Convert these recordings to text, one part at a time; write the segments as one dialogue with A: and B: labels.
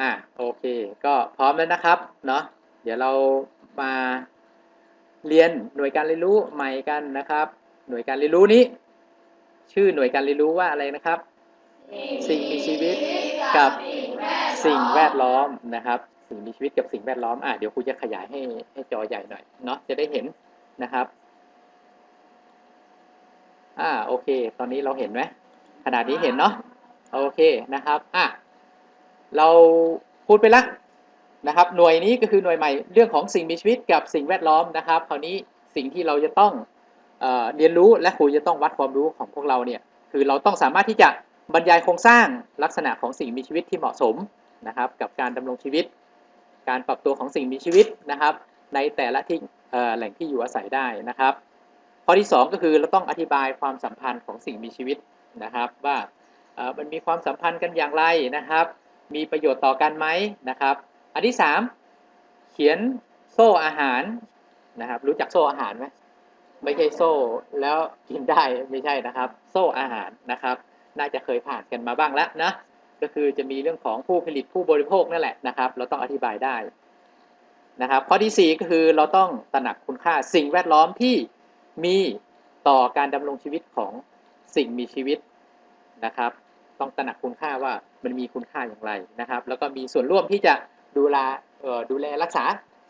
A: อะโอเค ก็พร้อมแล้วนะครับ เนาะเดี๋ยวเรามาเรียนหน่วยการเรียนรู้ใหม่กันนะครับ หน่วยการเรียนรู้นี้ ชื่อหน่วยการเรียนรู้ว่าอะไรนะครับ สิ่งมีชีวิตกับสิ่งแวดล้อมนะครับ สิ่งมีชีวิตกับสิ่งแวดล้อมอะเดี๋ยวครูจะขยายให้ให้จอใหญ่หน่อยเนาะจะได้เห็นนะครับอ่าโอเค ตอนนี้เราเห็นไหมขนาดนี้เห็นเนาะโอเคนะครับอะ เราพูดไปละนะครับ หน่วยนี้ก็คือหน่วยใหม่เรื่องของสิ่งมีชีวิตกับสิ่งแวดล้อมนะครับ คราวนี้สิ่งที่เราจะต้องเรียนรู้และครูจะต้องวัดความรู้ของพวกเราเนี่ยคือเราต้องสามารถที่จะบรรยายโครงสร้างลักษณะของสิ่งมีชีวิตที่เหมาะสมนะครับ กับการดำรงชีวิต การปรับตัวของสิ่งมีชีวิตนะครับ ในแต่ละที่แหล่งที่อยู่อาศัยได้นะครับ ข้อที่ 2 ก็คือเราต้องอธิบายความสัมพันธ์ของสิ่งมีชีวิตนะครับ ว่ามันมีความสัมพันธ์กันอย่างไรนะครับ มีประโยชน์ต่อกันไหมนะครับ อันที่ 3 เขียนโซ่อาหารนะครับ รู้จักโซ่อาหารไหมไม่ใช่โซ่แล้วกินได้ไม่ใช่นะครับ โซ่อาหารนะครับ น่าจะเคยผ่านกันมาบ้างแล้วนะก็คือจะมีเรื่องของผู้ผลิตผู้บริโภคนั่นแหละนะครับ เราต้องอธิบายได้นะครับ ข้อที่ 4 ก็คือเราต้องตระหนักคุณค่าสิ่งแวดล้อมที่มีต่อการดำรงชีวิตของสิ่งมีชีวิตนะครับ ต้องตระหนักคุณค่าว่ามันมีคุณค่าอย่างไรนะครับ แล้วก็มีส่วนร่วมที่จะดูแลเอ่อดูแลรักษา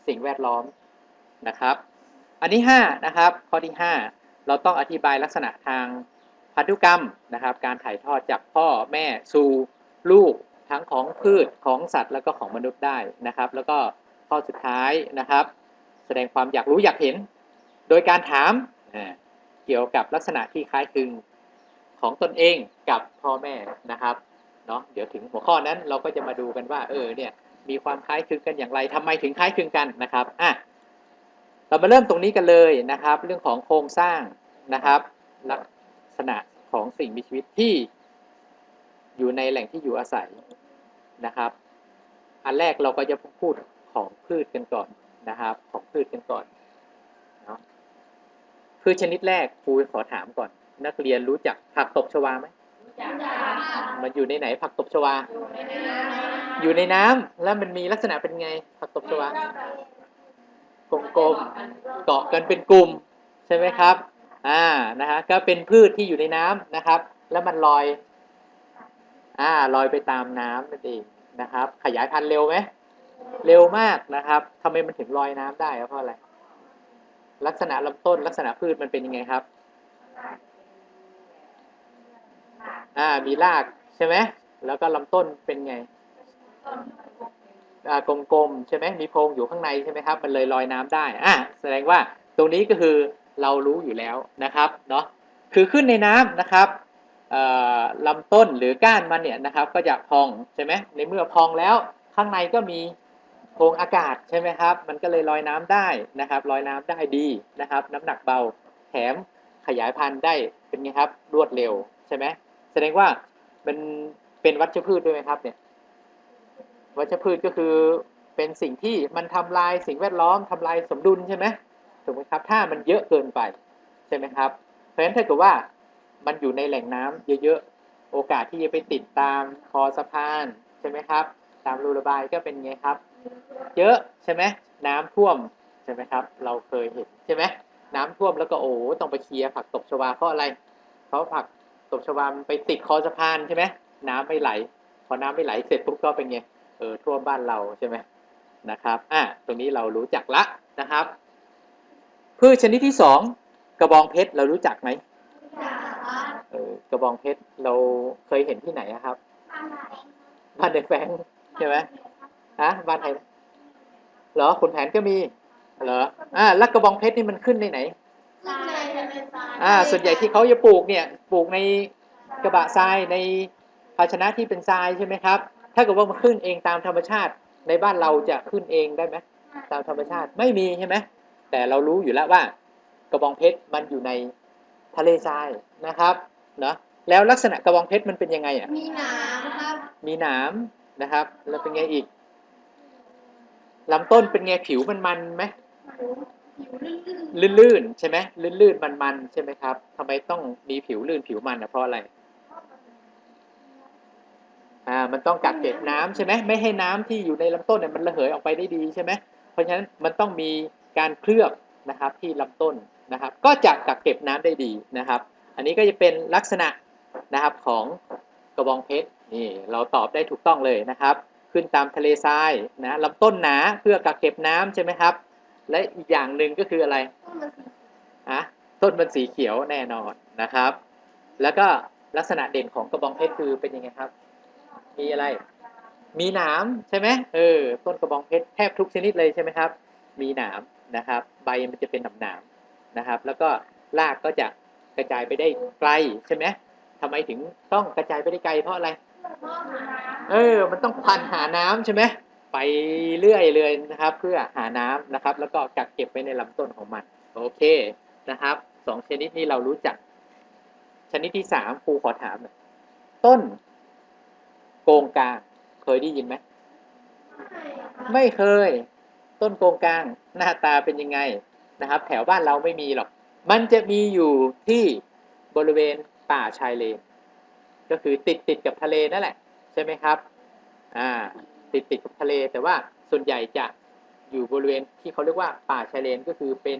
A: สิ่งแวดล้อมนะครับ อันที่5นะครับข้อที่ 5 เราต้องอธิบายลักษณะทางพันธุกรรมนะครับ การถ่ายทอดจากพ่อแม่สู่ลูกทั้งของพืชของสัตว์แล้วก็ของมนุษย์ได้นะครับ แล้วก็ข้อสุดท้ายนะครับ แสดงความอยากรู้อยากเห็น โดยการถามเกี่ยวกับลักษณะที่คล้ายคลึง ของตนเองกับพ่อแม่นะครับเนาะเดี๋ยวถึงหัวข้อนั้นเราก็จะมาดูกันว่า เออเนี่ยมีความคล้ายคลึงกันอย่างไรทำไมถึงคล้ายคลึงกันนะครับอะเรามาเริ่มตรงนี้กันเลยนะครับ เรื่องของโครงสร้างนะครับ ลักษณะของสิ่งมีชีวิตที่ อยู่ในแหล่งที่อยู่อาศัยนะครับ อันแรกเราก็จะพูดของพืชกันก่อนนะครับ ของพืชกันก่อนเนาะพืชชนิดแรกครูขอถามก่อน นักเรียนรู้จักผักตบชวาไหมมันอยู่ในไหนผักตบชวา อยู่ในน้ำแล้วมันมีลักษณะเป็นไง ผักตบชวากลมๆเกาะกันเป็นกลุ่ม ใช่ไหมครับ อ่านะฮะก็เป็นพืชที่อยู่ในน้ำนะครับ แล้วมันลอย อ่าลอยไปตามน้ำนั่นเองนะครับ ขยายพันธุ์เร็วไหมเร็วมากนะครับทำไมมันถึงลอยน้ำได้เพราะอะไรลักษณะลำต้นลักษณะพืชมันเป็นยังไงครับ อ่ามีรากใช่ไหมแล้วก็ลำต้นเป็นไงอ่ากลมๆใช่ไหมมีโพรงอยู่ข้างในใช่ไหมครับ มันเลยลอยน้ำได้อ่าแสดงว่าตรงนี้ก็คือเรารู้อยู่แล้วนะครับเนาะคือขึ้นในน้ำนะครับลำต้นหรือก้านมันเนี่ยนะครับ ก็จะพองใช่ไหมในเมื่อพองแล้วข้างในก็มีโพรงอากาศใช่ไหมครับ มันก็เลยลอยน้ำได้นะครับลอยน้ำได้ดีนะครับ น้ำหนักเบาแถมขยายพันธุ์ได้เป็นไงครับรวดเร็วใช่ไหม แสดงว่ามันเป็นวัชพืชด้วยไหมครับเนี่ยวัชพืชก็คือเป็นสิ่งที่มันทำลายสิ่งแวดล้อมทำลายสมดุลใช่ไหมถูกไหมครับ ถ้ามันเยอะเกินไปใช่ไหมครับ เพราะฉะนั้นถ้าเกิดว่ามันอยู่ในแหล่งน้ำเยอะๆ โอกาสที่จะไปติดตามคอสะพานใช่ไหมครับ ตามรูระบายก็เป็นไงครับ เยอะใช่ไหมน้ำท่วมใช่ไหมครับ เราเคยเห็นใช่ไหมน้ำท่วมแล้วก็โอ้ต้องไปเคลียร์ผักตบชวาเพราะอะไรเพราะผัก ตบชวามันไปติดคอสะพานใช่ไหมน้ำไม่ไหล พอน้ำไม่ไหลเสร็จปุ๊บก็เป็นไงเออท่วมบ้านเราใช่ไหมนะครับอะตรงนี้เรารู้จักละนะครับพืชชนิดที่สองกระบองเพชรเรารู้จักไหมเออกระบองเพชรเราเคยเห็นที่ไหนอะครับ บ้านในแฟงใช่ไหมฮะบ้านใครเหรอขุนแผนก็มีเหรออ่าแล้วกระบองเพชรนี่มันขึ้นในไหน อ่าส่วนใหญ่ที่เขาจะปลูกเนี่ยปลูกในกระบะทรายในภาชนะที่เป็นทรายใช่ไหมครับ ถ้าเกิดว่ามันขึ้นเองตามธรรมชาติในบ้านเราจะขึ้นเองได้ไหมตามธรรมชาติไม่มีใช่ไหมแต่เรารู้อยู่แล้วว่า กระบองเพชรมันอยู่ในทะเลทรายนะครับเนาะแล้วลักษณะกระบองเพชรมันเป็นยังไงอะ
B: มีหนามครับ
A: มีหนามนะครับ แล้วเป็นไงอีกลำต้นเป็นไงผิวมันมันไหม
B: ผิว ลื่น
A: ลื่นๆใช่ไหมลื่นๆมันๆใช่ไหมครับทำไมต้องมีผิวลื่นผิวมันนะเพราะอะไรอ่ามันต้องกักเก็บน้ำใช่ไหมไม่ให้น้ำที่อยู่ในลำต้นเนี่ยมันระเหยออกไปได้ดีใช่ไหมเพราะฉะนั้นมันต้องมีการเคลือบนะครับที่ลำต้นนะครับ ก็จะกักเก็บน้ำได้ดีนะครับ อันนี้ก็จะเป็นลักษณะนะครับของกระบองเพชรนี่เราตอบได้ถูกต้องเลยนะครับ ขึ้นตามทะเลทรายนะลำต้นหนาเพื่อกักเก็บน้ำใช่ไหมครับ และอีกอย่างหนึ่งก็คืออะไร
B: ต้นมันสี
A: อะต้นมันสีเขียวแน่นอนนะครับ แล้วก็ลักษณะเด่นของกระบองเพชรคือเป็นยังไงครับ มีอะไร มีหนามใช่ไหมเออ ต้นกระบองเพชรแทบทุกชนิดเลยใช่ไหมครับ มีหนามนะครับ ใบมันจะเป็นหนามหนามๆนะครับ แล้วก็รากก็จะกระจายไปได้ไกลใช่ไหมทำไมถึงต้องกระจายไปได้ไกลเพราะอะไร
B: พ่อหา
A: เออ มันต้องควานหาน้ำใช่ไหม ไปเรื่อยเลยนะครับ เพื่อหาน้ำนะครับ แล้วก็กักเก็บไว้ในลำต้นของมัน โอเคนะครับสองชนิดนี้เรารู้จัก ชนิดที่สามครูขอถามหน่อยต้น โกงกลางเคยได้ยินไหมไม่เคย ต้นโกงกลาง หน้าตาเป็นยังไงนะครับ แถวบ้านเราไม่มีหรอก มันจะมีอยู่ที่บริเวณป่าชายเลนก็คือติดติดกับทะเลนั่นแหละ ใช่ไหมครับ อ่า ติดติดกับทะเล แต่ว่าส่วนใหญ่จะอยู่บริเวณที่เขาเรียกว่าป่าชายเลนก็คือเป็น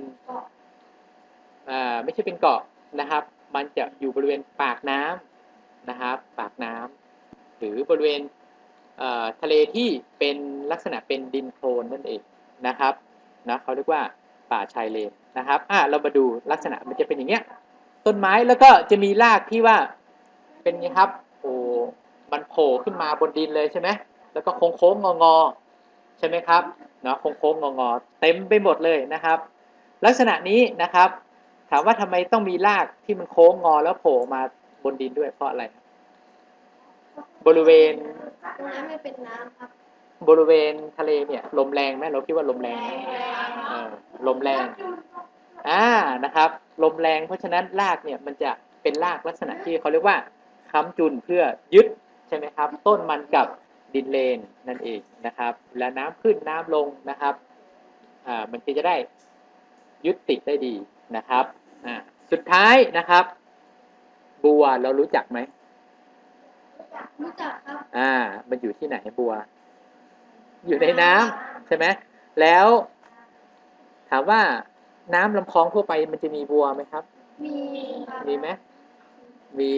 A: อ่าไม่ใช่เป็นเกาะนะครับ มันจะอยู่บริเวณปากน้ำนะครับ ปากน้ำหรือบริเวณเอ่อทะเลที่เป็นลักษณะเป็นดินโคลนนั่นเองนะครับนะเขาเรียกว่าป่าชายเลนนะครับอ่าเรามาดูลักษณะมันจะเป็นอย่างเงี้ยต้นไม้แล้วก็จะมีรากที่ว่าเป็นไงครับโอ้มันโผล่ขึ้นมาบนดินเลยใช่ไหม แล้วก็โค้งโค้งงองอๆใช่ไหมครับเนาะโค้งโค้งงองอๆเต็มไปหมดเลยนะครับ ลักษณะนี้นะครับ ถามว่าทำไมต้องมีรากที่มันโค้งงอแล้วโผล่มาบนดินด้วยเพราะอะไรครับบริเวณ
B: น้ำไม่เป็นน้ำครับ
A: บริเวณทะเลเนี่ย ลมแรงไหมเราคิดว่าลมแรงไหมเออลมแรงอ่านะครับ ลมแรงเพราะฉะนั้นรากเนี่ยมันจะเป็นรากลักษณะที่เขาเรียกว่าค้ำจุนเพื่อยึดใช่ไหมครับ ต้นมันกับ ดินเลนนั่นเองนะครับเวลาน้ำขึ้นน้ำลงนะครับอ่ามันก็จะได้ยึดติดได้ดีนะครับอ่าสุดท้ายนะครับ บัวเรารู้จักไหม
B: รู้จักครับ
A: อ่า มันอยู่ที่ไหนบัว อยู่ในน้ำใช่ไหมแล้ว ถามว่าน้ำลำคลองทั่วไปมันจะมีบัวไหมครับ
B: มีครับ
A: มีไหมมี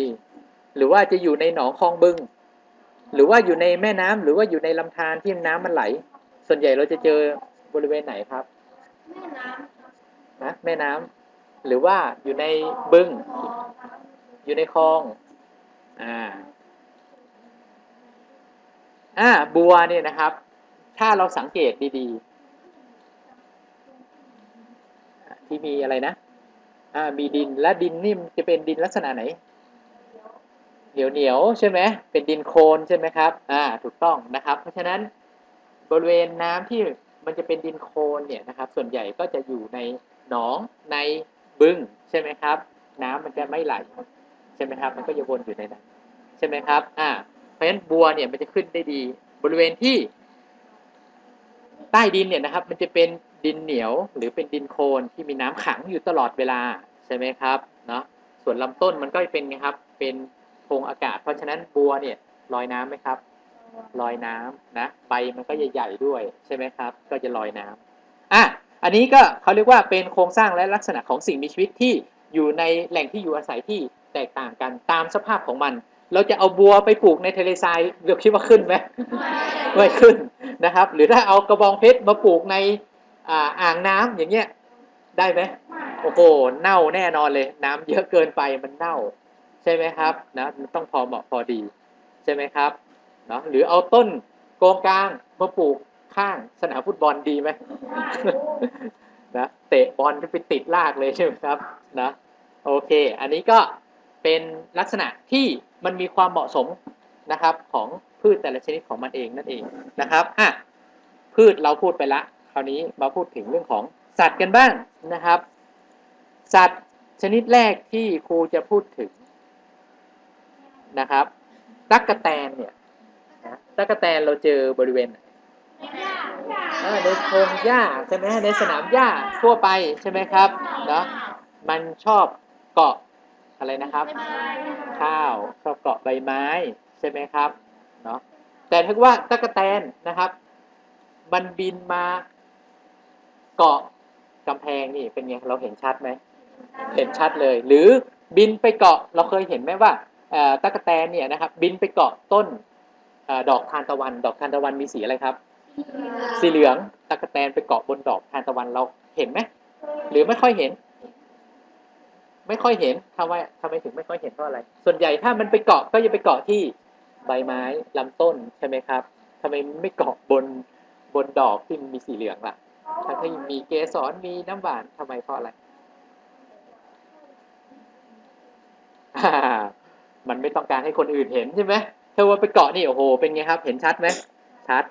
A: หรือว่าจะอยู่ในหนองคลองบึง หรือว่าอยู่ในแม่น้ำหรือว่าอยู่ในลำธารที่น้ำมันไหล ส่วนใหญ่เราจะเจอบริเวณไหนครับ
B: แม่น้ำครับ
A: นะแม่น้ำหรือว่าอยู่ในบึงอยู่ในคลอง อ่า อ่า บัวเนี่ยนะครับ ถ้าเราสังเกตดีๆอ่าที่มีอะไรนะ อ่า มีดินและดินนี่มันจะเป็นดินลักษณะไหน เหนียวเหนียวๆใช่ไหมเป็นดินโคลนใช่ไหมครับอ่าถูกต้องนะครับ เพราะฉะนั้นบริเวณน้ำที่มันจะเป็นดินโคลนเนี่ยนะครับ ส่วนใหญ่ก็จะอยู่ในหนองในบึงใช่ไหมครับ น้ำมันจะไม่ไหลใช่ไหมครับ มันก็จะวนอยู่ในนั้นใช่ไหมครับอ่าเพราะฉะนั้นบัวเนี่ยมันจะขึ้นได้ดี บริเวณที่ ใต้ดินเนี่ยนะครับ มันจะเป็นดินเหนียวหรือเป็นดินโคลนที่มีน้ำขังอยู่ตลอดเวลาใช่ไหมครับเนาะส่วนลำต้นมันก็เป็นไงครับเป็น พรงอากาศ เพราะฉะนั้นบัวเนี่ยลอยน้ำไหมครับ ลอยน้ำนะใบมันก็ใหญ่ ๆ ด้วยใช่ไหมครับ ก็จะลอยน้ำอะอันนี้ก็เขาเรียกว่าเป็นโครงสร้างและลักษณะของสิ่งมีชีวิตที่อยู่ในแหล่งที่อยู่อาศัยที่แตกต่างกันตามสภาพของมัน เราจะเอาบัวไปปลูกในทะเลทรายเราคิดว่าขึ้นไหมไม่ขึ้นนะครับ หรือถ้าเอากระบองเพชรมาปลูกในอ่าอ่างน้ำอย่างเงี้ยได้ไหมโอ้โหเน่าแน่นอนเลย น้ำเยอะเกินไปมันเน่า ใช่ไหมครับนะมันต้องพอเหมาะพอดีใช่ไหมครับเนาะหรือเอาต้นโกงกลางมาปลูกข้างสนามฟุตบอลดีไหมนะเตะบอลไปติดลากเลยใช่ไหมครับนะโอเค อันนี้ก็เป็นลักษณะที่มันมีความเหมาะสมนะครับของพืชแต่ละชนิดของมันเองนั่นเองนะครับอะพืชเราพูดไปละ คราวนี้มาพูดถึงเรื่องของสัตว์กันบ้างนะครับ สัตว์ชนิดแรกที่ครูจะพูดถึง นะครับตั๊กแตนเนี่ยนะตั๊กแตนเราเจอบริเวณไหนเออในพงหญ้าใช่ไหมในสนามหญ้าทั่วไปใช่ไหมครับเนาะมันชอบเกาะอะไรนะครับ ข้าวชอบเกาะใบไม้ใช่ไหมครับเนาะแต่ถ้าว่าตะกะแตนนะครับ มันบินมาเกาะกำแพงนี่เป็นไงเราเห็นชัดไหมเห็นชัดเลย หรือบินไปเกาะเราเคยเห็นไหมว่า ตะกแตนเนี่ยนะครับบินไปเกาะต้นเออดอกทานตะวัน ดอกทานตะวันมีสีอะไรครับ สีเหลืองตะกแตนไปเกาะบนดอกทานตะวันเราเห็นไหมหรือไม่ค่อยเห็น ไม่ค่อยเห็นทำไมทำไมถึงไม่ค่อยเห็นเพราะอะไร ส่วนใหญ่ถ้ามันไปเกาะก็จะไปเกาะที่ใบไม้ลำต้นใช่ไหมครับทำไมไม่เกาะบนบนดอกที่มันมีสีเหลืองล่ะถ้าที่มีเกสรมีน้ำหวานทำไมเพราะอะไรอ่า มันไม่ต้องการให้คนอื่นเห็นใช่ไหมถ้าว่าไปเกาะนี่โอ้โห เป็นไงครับ เห็นชัดไหมชัด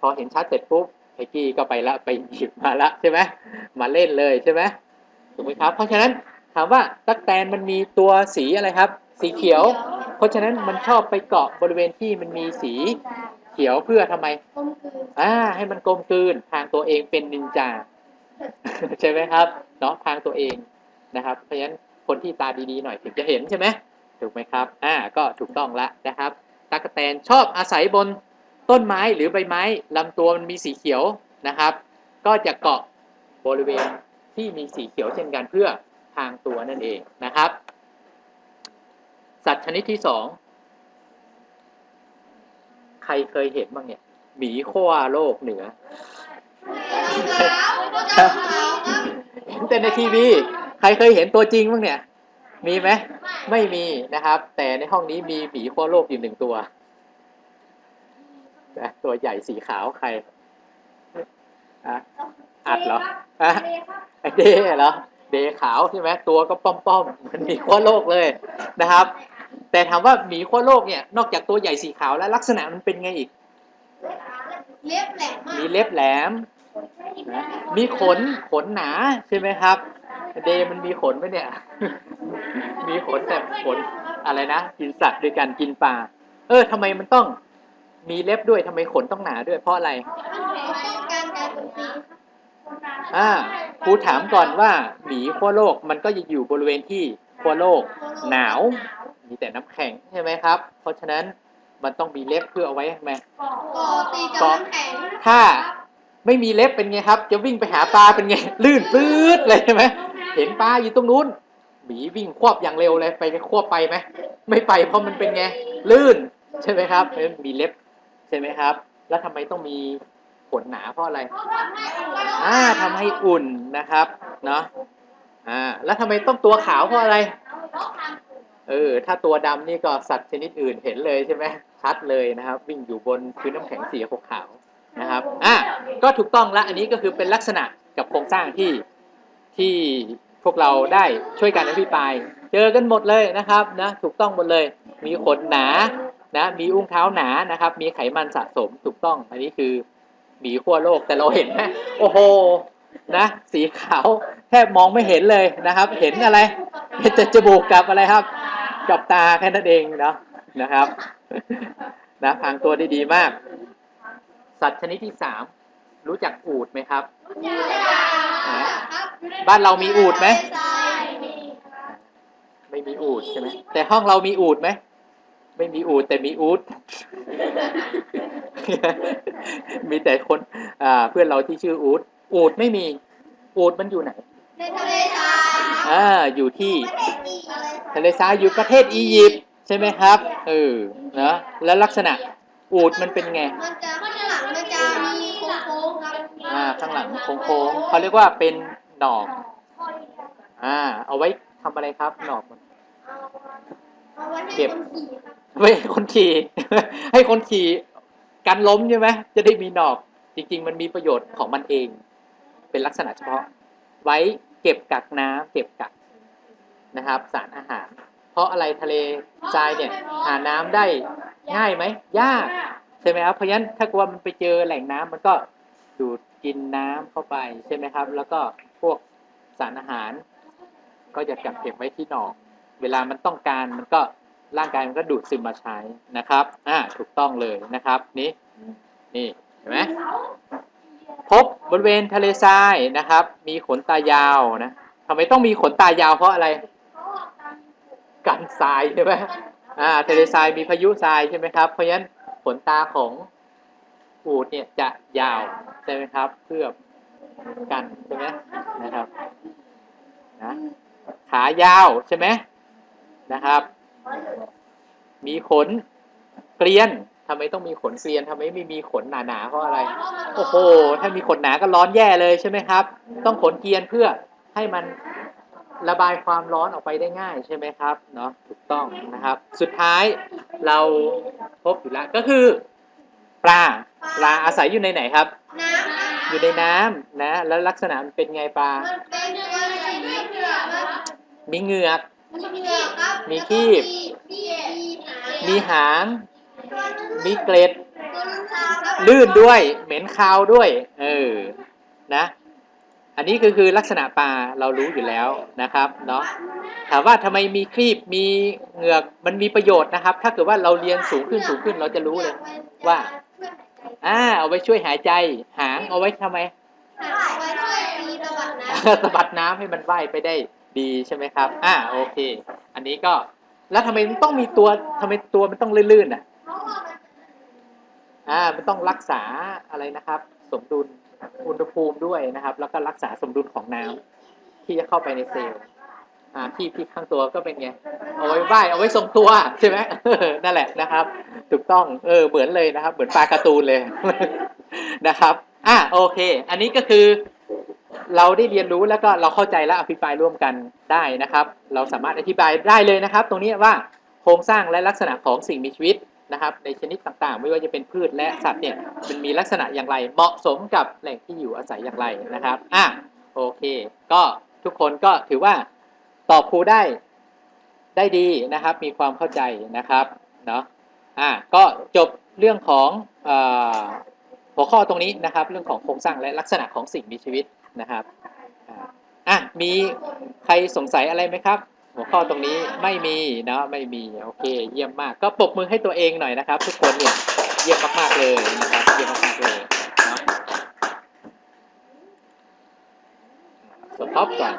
A: พอเห็นชัดเสร็จปุ๊บไอ้กี้ก็ไปละไปหยิบมาละใช่ไหมมาเล่นเลยใช่ไหมถูกไหมครับ เพราะฉะนั้นถามว่าตั๊กแตนมันมีตัวสีอะไรครับ สีเขียว เพราะฉะนั้นมันชอบไปเกาะบริเวณที่มันมีสีเขียวเพื่อทำไม
B: กลมกลืน
A: อ่าให้มันกลมกลืนทางตัวเองเป็นนินจาใช่ไหมครับเนาะทางตัวเองนะครับ เพราะฉะนั้นคนที่ตาดีๆหน่อยถึงจะเห็นใช่ไหม ถูกไหมครับ อ่า ก็ถูกต้องละนะครับตั๊กแตนชอบอาศัยบนต้นไม้หรือใบไม้ลำตัวมันมีสีเขียวนะครับ ก็จะเกาะบริเวณที่มีสีเขียวเช่นกันเพื่อทางตัวนั่นเองนะครับ สัตว์ชนิดที่สองใครเคยเห็นบ้างเนี่ยหมีขั้วโลกเหนือ
B: ขาวขาวครับ
A: เห็นแต่ในทีวี ใครเคยเห็นตัวจริงบ้างเนี่ย มีไหมไม่มีนะครับ แต่ในห้องนี้มีหมีขั้วโลกอยู่หนึ่งตัวนะตัวใหญ่สีขาวใครอะอัดเหรออะไอเดเหรอเดขาวใช่ไหมตัวก็ป้อมๆเหมันหมีขั้วโลกเลยนะครับ แต่ถามว่าหมีขั้วโลกเนี่ยนอกจากตัวใหญ่สีขาวแล้วลักษณะมันเป็นไงอีก
B: เล็บแหลมมาก
A: มีเล็บแหลมนะมีขนขนหนาใช่ไหมครับ เดมันมีขนไหมเนี่ย มีขนแต่ขนอะไรนะกินสัตว์ด้วยกันกินปลาเออทำไมมันต้องมีเล็บด้วยทำไมขนต้องหนาด้วยเพราะอะไร
B: ป้องกันการโจมตี
A: อ่าครูถามก่อนว่าหมีขั้วโลกมันก็จะอยู่บริเวณที่ขั้วโลกหนาว มีแต่น้ำแข็งใช่ไหมครับ เพราะฉะนั้นมันต้องมีเล็บเพื่อเอาไว้ทำไม
B: ก่อตีกับน้ำแข็ง
A: ถ้าไม่มีเล็บเป็นไงครับ จะวิ่งไปหาปลาเป็นไง ลื่นปื๊ดเลยใช่ไหม เห็นปลาอยู่ตรงนู้นหมีวิ่งควบอย่างเร็วเลยไปควบไปไหมไม่ไปเพราะมันเป็นไงลื่นใช่ไหมครับเพราะฉะนั้นมีเล็บใช่ไหมครับ แล้วทำไมต้องมีขนหนาเพราะอะไรอ่าทำให้อุ่นนะครับเนาะอ่าแล้วทำไมต้องตัวขาวเพราะอะไรเออถ้าตัวดำนี่ก็สัตว์ชนิดอื่นเห็นเลยใช่ไหมชัดเลยนะครับ วิ่งอยู่บนพื้นน้ำแข็งสีขาวนะครับอะก็ถูกต้องละอันนี้ก็คือเป็นลักษณะกับโครงสร้างที่ที่ พวกเราได้ช่วยกันอภิปราย เจอกันหมดเลยนะครับนะถูกต้องหมดเลย มีขนหนานะมีอุ้งเท้าหนานะครับ มีไขมันสะสมถูกต้อง อันนี้คือหมีขั้วโลกแต่เราเห็นไหมโอ้โหนะสีขาวแทบมองไม่เห็นเลยนะครับ เห็นอะไรเห็นแต่จมูกกับอะไรครับกับตาแค่นั้นเองเนาะนะครับนะพางตัวได้ดีมาก สัตว์ชนิดที่สามรู้จักอูดไหมครับ บ้านเรามีอูฐไหมไม่มีอูดใช่ไหมแต่ห้องเรามีอูดไหมไม่มีอูดแต่มีอูดมีแต่คน อ่า เพื่อนเราที่ชื่ออูดอูดไม่มีอูดมันอยู่ไหน
B: ในทะเลทราย
A: อ่าอยู่ที่
B: ประเทศอีอะไร
A: ทะเลทรายอยู่ประเทศอียิปต์ใช่ไหมครับเออนะแล้วลักษณะอูดมันเป็นไง
B: มันจะข้างหลังมันจะมีโค้งๆครับ
A: อ่าข้างหลังโค้งๆเขาเรียกว่าเป็น หนอกอ่า เอาไว้ทำอะไรครับ หนอกมัน
B: เอาไว้ให้
A: เก็บ
B: คนขี่ครับ
A: ไว้ให้คนขี่ให้คนขี่กันล้มใช่ไหมจะได้มีหนอก จริง ๆ มันมีประโยชน์ของมันเอง เป็นลักษณะเฉพาะ ไว้เก็บกักน้ำเก็บกักนะครับ สารอาหาร เพราะอะไรทะเลทรายเนี่ย หาน้ำได้ง่ายไหมยากใช่ไหมครับเพราะฉะนั้นถ้ากลัวมันไปเจอแหล่งน้ำมันก็ดูดกินน้ำเข้าไปใช่ไหมครับ แล้วก็ พวกสารอาหาร ก็จะกักเก็บไว้ที่หนอก เวลามันต้องการมันก็ร่างกายมันก็ดูดซึมมาใช้นะครับ อ่า ถูกต้องเลยนะครับ นี่ นี่เห็นไหมพบบริเวณทะเลทรายนะครับ มีขนตายาวนะทำไมต้องมีขนตายาวเพราะอะไร กันทรายใช่ไหมอ่า ทะเลทรายมีพายุทรายใช่ไหมครับ เพราะฉะนั้นขนตาของอูดเนี่ยจะยาวใช่ไหมครับ เพื่อ กันใช่ไหมนะครับนะขายาวใช่ไหมนะครับ มีขนเกลียนทำไมต้องมีขนเกลียนทำไมไม่มีขนหนาๆเพราะอะไร โอ้โห ถ้ามีขนหนาก็ร้อนแย่เลยใช่ไหมครับ ต้องขนเกรียนเพื่อให้มันระบายความร้อนออกไปได้ง่ายใช่ไหมครับเนาะถูกต้องนะครับ สุดท้ายเราพบอยู่แล้วก็คือ ปลาปลาอาศัยอยู่ในไหนครับ
B: น้
A: อยู่ในน้ำนะ แล้วลักษณะมันเป็นไงปลา
B: มันเป็นตัวสีเหลืองครับ
A: มีเหงือก
B: มีเหลืองครับ
A: มีคีบ
B: มีหาง
A: มีหางมีเกล็ด
B: ตัวลูกเท้าครับ
A: ลื่นด้วย เหม็นคาวด้วย เออ นะ อันนี้ก็คือลักษณะปลาเรารู้อยู่แล้วนะครับเนาะ ถามว่าทำไมมีครีบ มีเหงือก มันมีประโยชน์นะครับ ถ้าเกิดว่าเราเรียนสูงขึ้นสูงขึ้นเราจะรู้เลยว่า อ่าเอาไว้ช่วยหายใจ หางเอาไว้ทำไม
B: หางไว้ช่วยตีตะวันน้ำ
A: สะบัดน้ำให้มันว่ายไปได้ดีใช่ไหมครับ อ่าโอเค อันนี้ก็แล้วทำไมมันต้องมีตัวทำไมตัวมันต้องลื่นๆอะ
B: เพราะว่ามัน
A: อ่ามันต้องรักษาอะไรนะครับ สมดุลอุณหภูมิด้วยนะครับ แล้วก็รักษาสมดุลของน้ำที่จะเข้าไปในเซลล์ อ่าที่ที่ข้างตัวก็เป็นไงเอาไว้ว่ายเอาไว้ทรงตัวใช่ไหมนั่นแหละนะครับ ถูกต้องเออเหมือนเลยนะครับ เหมือนปลาการ์ตูนเลยนะครับอะโอเค อันนี้ก็คือเราได้เรียนรู้แล้วก็เราเข้าใจและอภิปรายร่วมกันได้นะครับ เราสามารถอธิบายได้เลยนะครับ ตรงนี้ว่าโครงสร้างและลักษณะของสิ่งมีชีวิตนะครับ ในชนิดต่างๆ ไม่ว่าจะเป็นพืชและสัตว์เนี่ยมันมีลักษณะอย่างไรเหมาะสมกับแหล่งที่อยู่อาศัยอย่างไรนะครับอะโอเค ก็ทุกคนก็ถือว่า ตอบครูได้ได้ดีนะครับ มีความเข้าใจนะครับเนาะอะก็จบเรื่องของอหัวข้อตรงนี้นะครับ เรื่องของโครงสร้างและลักษณะของสิ่งมีชีวิตนะครับอะมีใครสงสัยอะไรไหมครับ หัวข้อตรงนี้ไม่มีเนาะไม่มีโอเค เยี่ยมมาก ก็ปรบมือให้ตัวเองหน่อยนะครับ ทุกคนเนี่ยเยี่ยมมากๆเลยนะครับเยี่ยมมากๆเลยเนาะสต็อปก่อน